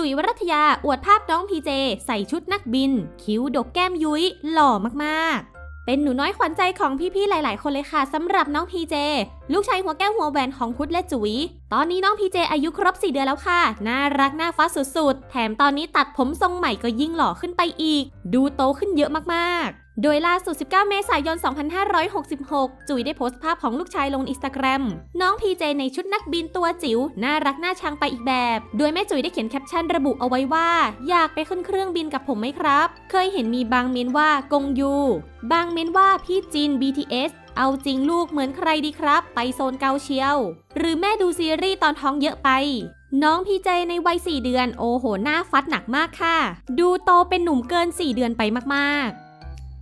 จุ๋ยวรัตยาอวดภาพน้องพีเจ ใส่ชุดนักบิน คิ้วดกแก้มยุ้ย หล่อมากๆ เป็นหนูน้อยขวัญใจของพี่ๆ หลาย ๆ คนเลยค่ะสำหรับน้องพีเจ ลูกชายหัวแก้วหัวแหวนของพุทธและจุ๋ย ตอนนี้น้องพีเจอายุครบ 4 เดือนแล้วค่ะ น่ารักน่าฟ้าสุดๆ แถมตอนนี้ตัดผมทรงใหม่ก็ยิ่งหล่อขึ้นไปอีก ดูโตขึ้นเยอะมากๆ โดยล่าสุด 19 เมษายน 2566 จุ๋ยได้โพสต์ภาพของลูกชายลงอินสตาแกรม น้องพีเจในชุดนักบินตัวจิ๋ว น่ารักน่าชังไปอีกแบบ โดยแม่จุ๋ยได้เขียนแคปชั่นระบุเอาไว้ว่า อยากไปขึ้นเครื่องบินกับผมไหมครับ เคยเห็นมีบางเม้นว่ากงยู บางเม้นว่าพี่จิน BTS เอาจริงลูกเหมือนใครดีครับ ไปโซนเกาเชียว หรือแม่ดูซีรีส์ตอนท้องเยอะไป น้องพีเจในวัย 4 เดือน โอ้โหหน้าฟัดหนักมากค่ะ ดูโตเป็นหนุ่มเกิน 4 เดือนไปมากๆ